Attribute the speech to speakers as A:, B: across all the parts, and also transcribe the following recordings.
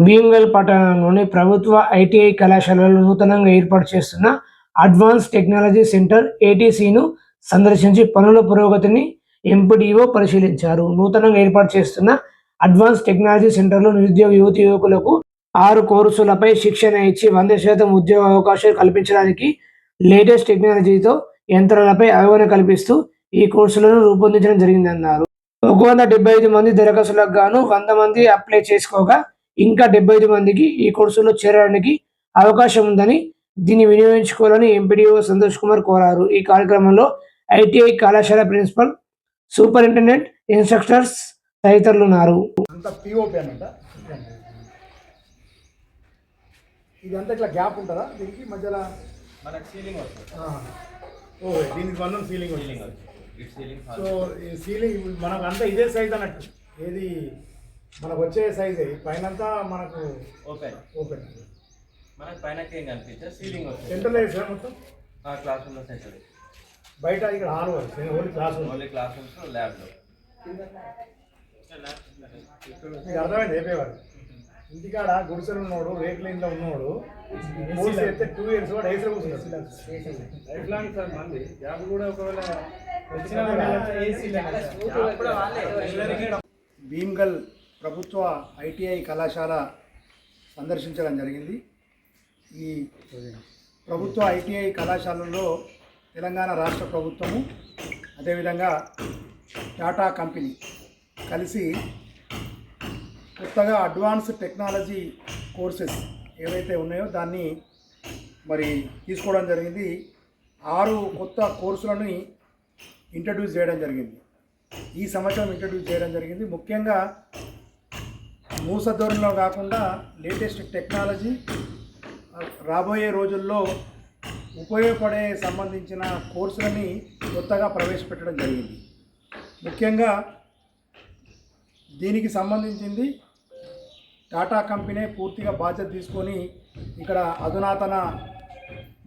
A: భీమ్గల్ పట్టణంలోని ప్రభుత్వ ఐటీఐ కళాశాలలో నూతనంగా ఏర్పాటు చేస్తున్న అడ్వాన్స్ టెక్నాలజీ సెంటర్ ఏటీసీను సందర్శించి పనుల పురోగతిని ఎంపీడీఓ పరిశీలించారు. నూతనంగా ఏర్పాటు చేస్తున్న అడ్వాన్స్ టెక్నాలజీ సెంటర్లో నిరుద్యోగ యువతి యువకులకు ఆరు కోర్సులపై శిక్షణ ఇచ్చి వంద శాతం ఉద్యోగ అవకాశాలు కల్పించడానికి లేటెస్ట్ టెక్నాలజీతో యంత్రాలపై అవగాహన కల్పిస్తూ ఈ కోర్సులను రూపొందించడం జరిగిందన్నారు. ఒక వంద డెబ్బై ఐదు మంది దరఖాస్తులకు గాను వంద మంది అప్లై చేసుకోగా ఇంకా డెబ్బై ఐదు మందికి ఈ కోర్సులో చేరడానికి అవకాశం ఉందని దీన్ని వినియోగించుకోవాలని ఎంపీడీఓ సంతోష్ కుమార్ కోరారు. ఈ కార్యక్రమంలో ఐటీఐ కళాశాల ప్రిన్సిపల్ సూపరింటెండెంట్ ఇన్స్ట్రక్టర్స్ తదితరులు ఉన్నారు
B: ఇదంతా ఇట్లా గ్యాప్ ఉంటుందా? దీనికి మధ్యలో
C: మనకు సీలింగ్ వస్తుంది.
B: దీనికి మందం సీలింగ్
C: సీలింగ్
B: సో ఈ సీలింగ్ మనకు అంతా ఇదే సైజ్ అన్నట్టు. ఏది మనకు వచ్చే సైజే పైనంతా మనకు
C: ఓపెన్
B: ఓపెన్
C: మనకు పైన ఏం సీలింగ్ వస్తుంది.
B: సెంటర్లో వేసారు మొత్తం?
C: ఆ క్లాస్ రూమ్లో సెంటర్
B: బయట ఇక్కడ హాల్ వస్తుంది only class room
C: only class rooms ల్యాబ్లో
B: మీకు అర్థమైంది చెప్పేవారు ఇంటికాడ గుడిసెలు ఉన్నోడు రేకుల ఇంట్లో ఉన్నోడు కోర్స్ అయితే టూ ఇయర్స్ వాడు ఏసీ కూర్చున్నాడు లైఫ్ లాంగ్ సార్ మంది. జాబ్ కూడా ఒకవేళ భీమ్గల్ ప్రభుత్వ ఐటీఐ కళాశాల సందర్శించడం జరిగింది. ఈ ప్రభుత్వ ఐటీఐ కళాశాలలో తెలంగాణ రాష్ట్ర ప్రభుత్వము అదేవిధంగా టాటా కంపెనీ కలిసి కొత్తగా అడ్వాన్స్ టెక్నాలజీ కోర్సెస్ ఏవైతే ఉన్నాయో దాన్ని మరి తీసుకోవడం జరిగింది. ఆరు కొత్త కోర్సులను ఇంట్రడ్యూస్ చేయడం జరిగింది. ఈ సంవత్సరం ఇంట్రడ్యూస్ చేయడం జరిగింది. ముఖ్యంగా మూస ధోరణిలో కాకుండా లేటెస్ట్ టెక్నాలజీ రాబోయే రోజుల్లో ఉపయోగపడే సంబంధించిన కోర్సులని కొత్తగా ప్రవేశపెట్టడం జరిగింది. ముఖ్యంగా దీనికి సంబంధించింది టాటా కంపెనీ పూర్తిగా బాధ్యత తీసుకొని ఇక్కడ అధునాతన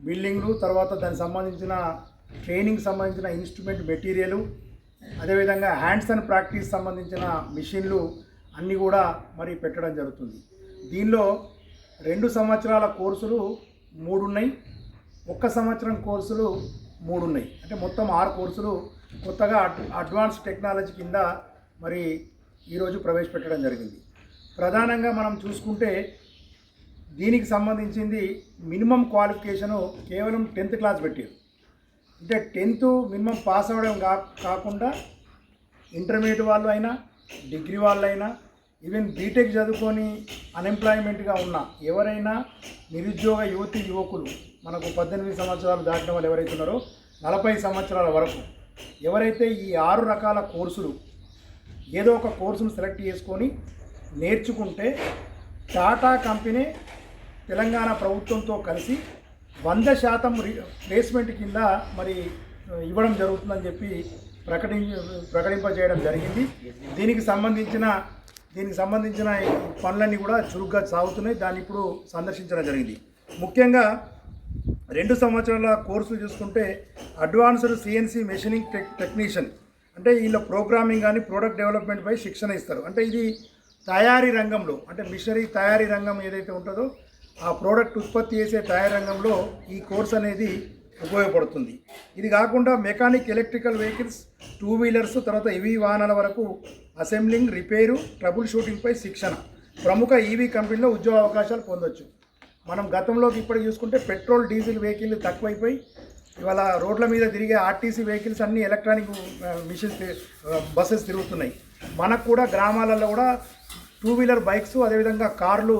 B: బిల్డింగ్లు తర్వాత దానికి సంబంధించిన ట్రైనింగ్ సంబంధించిన ఇన్స్ట్రుమెంట్ మెటీరియల్ అదేవిధంగా హ్యాండ్స్ అండ్ ప్రాక్టీస్ సంబంధించిన మిషన్లు అన్నీ కూడా మరి పెట్టడం జరుగుతుంది. దీనిలో రెండు సంవత్సరాల కోర్సులు మూడు ఉన్నాయి ఒక్క సంవత్సరం కోర్సులు మూడున్నాయి. అంటే మొత్తం ఆరు కోర్సులు కొత్తగా అడ్- అడ్వాన్స్ టెక్నాలజీ కింద మరి ఈరోజు ప్రవేశపెట్టడం జరిగింది. ప్రధానంగా మనం చూసుకుంటే దీనికి సంబంధించింది మినిమం క్వాలిఫికేషను కేవలం టెన్త్ క్లాస్ పెట్టారు. అంటే టెన్త్ మినిమం పాస్ అవ్వడం కా కాకుండా ఇంటర్మీడియట్ వాళ్ళు అయినా డిగ్రీ వాళ్ళైనా ఈవెన్ బీటెక్ చదువుకొని అన్ఎంప్లాయ్మెంట్గా ఉన్న ఎవరైనా నిరుద్యోగ యువతి యువకులు మనకు పద్దెనిమిది సంవత్సరాలు దాటిన వాళ్ళు ఎవరైతే ఉన్నారో నలభై సంవత్సరాల వరకు ఎవరైతే ఈ ఆరు రకాల కోర్సులు ఏదో ఒక కోర్సును సెలెక్ట్ చేసుకొని నేర్చుకుంటే టాటా కంపెనీ తెలంగాణ ప్రభుత్వంతో కలిసి వంద శాతం ప్లేస్మెంట్ కింద మరి ఇవ్వడం జరుగుతుందని చెప్పి ప్రకటి ప్రకటింపజేయడం జరిగింది. దీనికి సంబంధించిన దీనికి సంబంధించిన పనులన్నీ కూడా చురుగ్గా సాగుతున్నాయి. దాన్ని ఇప్పుడు సందర్శించడం జరిగింది. ముఖ్యంగా రెండు సంవత్సరాల కోర్సులు చూసుకుంటే advanced CNC machining tech technician. అంటే వీళ్ళ ప్రోగ్రామింగ్ కానీ ప్రోడక్ట్ డెవలప్మెంట్పై శిక్షణ ఇస్తారు. అంటే ఇది తయారీ రంగంలో అంటే మిషనరీ తయారీ రంగం ఏదైతే ఉంటుందో ఆ ప్రోడక్ట్ ఉత్పత్తి చేసే తయారీ రంగంలో ఈ కోర్స్ అనేది ఉపయోగపడుతుంది. ఇది కాకుండా mechanic electrical vehicles two wheelers తర్వాత ఈవీ వాహనాల వరకు అసెంబ్లింగ్ రిపేరు ట్రబుల్ షూటింగ్పై శిక్షణ. ప్రముఖ ఈవీ కంపెనీలో ఉద్యోగ అవకాశాలు పొందొచ్చు. మనం గతంలోకి ఇప్పటికి చూసుకుంటే పెట్రోల్ డీజిల్ వెహికల్ తక్కువైపోయి ఇవాళ రోడ్ల మీద తిరిగే ఆర్టీసీ వెహికల్స్ అన్నీ ఎలక్ట్రానిక్ మిషన్స్ బస్సెస్ తిరుగుతున్నాయి. మనకు కూడా గ్రామాలలో కూడా టూ వీలర్ బైక్స్ అదేవిధంగా కార్లు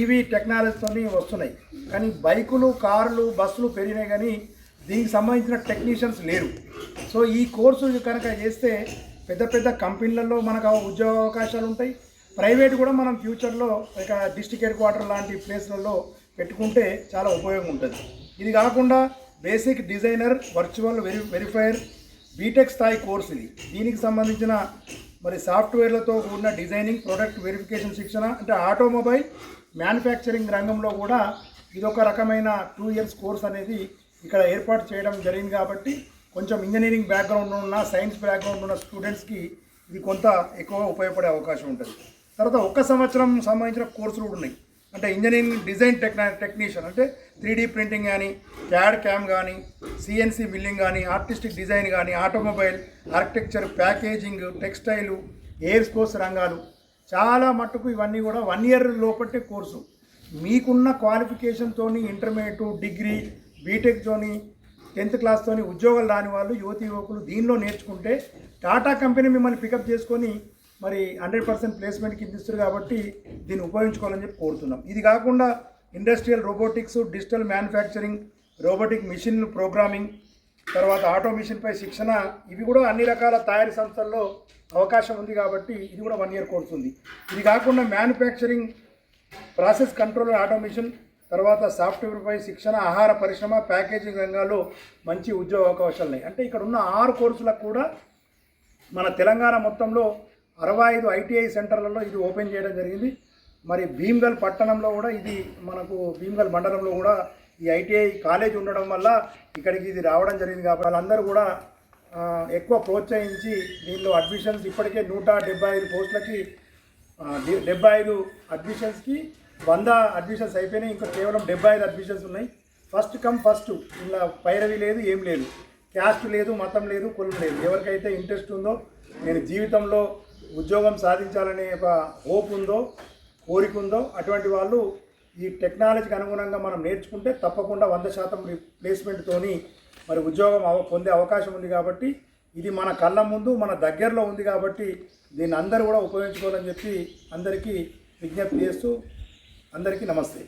B: ఈవీ టెక్నాలజీతోని వస్తున్నాయి. కానీ బైకులు కార్లు బస్సులు పెరిగినాయి కానీ దీనికి సంబంధించిన టెక్నీషియన్స్ లేరు. సో ఈ కోర్సు కనుక చేస్తే పెద్ద పెద్ద కంపెనీలలో మనకు ఉద్యోగ అవకాశాలు ఉంటాయి. ప్రైవేట్ కూడా మనం ఫ్యూచర్లో ఇక డిస్టిక్ హెడ్ క్వార్టర్ లాంటి ప్లేస్లలో పెట్టుకుంటే చాలా ఉపయోగం ఉంటుంది. ఇది కాకుండా basic designer virtual very verifier BTech స్థాయి కోర్స్ ఇది. దీనికి సంబంధించిన మరి సాఫ్ట్వేర్లతో కూడిన డిజైనింగ్ ప్రొడక్ట్ వెరిఫికేషన్ శిక్షణ అంటే ఆటోమొబైల్ మ్యానుఫ్యాక్చరింగ్ రంగంలో కూడా ఇదొక రకమైన టూ ఇయర్స్ కోర్స్ అనేది ఇక్కడ ఏర్పాటు చేయడం జరిగింది కాబట్టి కొంచెం ఇంజనీరింగ్ బ్యాక్గ్రౌండ్ ఉన్న సైన్స్ బ్యాక్గ్రౌండ్ ఉన్న స్టూడెంట్స్కి ఇది కొంత ఎక్కువ ఉపయోగపడే అవకాశం ఉంటుంది. తర్వాత ఒక సంవత్సరం సంబంధించిన కోర్సులు కూడా ఉన్నాయి. అంటే ఇంజనీరింగ్ డిజైన్ టెక్నా టెక్నీషియన్ అంటే త్రీ ప్రింటింగ్ కానీ క్యాడ్ క్యామ్ కానీ సిఎన్సి బిల్లింగ్ కానీ ఆర్టిస్టిక్ డిజైన్ కానీ automobile architecture packaging textile air sports రంగాలు చాలా మట్టుకు ఇవన్నీ కూడా వన్ ఇయర్ లోపట్టే కోర్సు. మీకున్న క్వాలిఫికేషన్తోని ఇంటర్మీడియట్ డిగ్రీ బీటెక్తోని టెన్త్ క్లాస్తోని ఉద్యోగాలు రాని వాళ్ళు యువతి యువకులు దీనిలో నేర్చుకుంటే టాటా కంపెనీ మిమ్మల్ని పికప్ చేసుకొని మరి హండ్రెడ్ పర్సెంట్ ప్లేస్మెంట్ కింద ఇస్తారు కాబట్టి దీన్ని ఉపయోగించుకోవాలని చెప్పి కోరుతున్నాం. ఇది కాకుండా industrial robotics digital manufacturing robotic machine programming తర్వాత ఆటోమేషన్పై శిక్షణ ఇవి కూడా అన్ని రకాల తయారీ సంస్థల్లో అవకాశం ఉంది కాబట్టి ఇది కూడా వన్ ఇయర్ కోర్స్ ఉంది. ఇది కాకుండా మ్యానుఫ్యాక్చరింగ్ ప్రాసెస్ కంట్రోల్ ఆటోమేషన్ తర్వాత సాఫ్ట్వేర్పై శిక్షణ ఆహార పరిశ్రమ ప్యాకేజింగ్ రంగాల్లో మంచి ఉద్యోగ అవకాశాలు ఉన్నాయి. అంటే ఇక్కడ ఉన్న ఆరు కోర్సులకు కూడా మన తెలంగాణ మొత్తంలో అరవై ఐదు ఐటీఐ సెంటర్లలో ఇది ఓపెన్ చేయడం జరిగింది. మరి భీమ్గల్ పట్టణంలో కూడా ఇది మనకు భీమ్గల్ మండలంలో కూడా ఈ ఐటీఐ కాలేజ్ ఉండడం వల్ల ఇక్కడికి ఇది రావడం జరిగింది కాబట్టి వాళ్ళందరూ కూడా ఎక్కువ ప్రోత్సహించి దీనిలో అడ్మిషన్స్ ఇప్పటికే నూట డెబ్బై ఐదు పోస్టులకి డెబ్బై ఐదు అడ్మిషన్స్కి వంద అడ్మిషన్స్ అయిపోయినాయి. ఇంకా కేవలం డెబ్బై ఐదు అడ్మిషన్స్ ఉన్నాయి. First come first. ఇలా పైరవి లేదు ఏం లేదు. క్యాస్ట్ లేదు మతం లేదు కులం లేదు. ఎవరికైతే ఇంట్రెస్ట్ ఉందో నేను జీవితంలో ఉద్యోగం సాధించాలనే ఒక హోప్ ఉందో కోరిక ఉందో అటువంటి వాళ్ళు ఈ టెక్నాలజీకి అనుగుణంగా మనం నేర్చుకుంటే తప్పకుండా వంద శాతం ప్లేస్మెంట్తోని మరి ఉద్యోగం అవ పొందే అవకాశం ఉంది కాబట్టి ఇది మన కళ్ళ ముందు మన దగ్గరలో ఉంది కాబట్టి దీన్ని అందరూ కూడా ఉపయోగించుకోవాలని చెప్పి అందరికీ విజ్ఞప్తి చేస్తూ అందరికీ నమస్తే.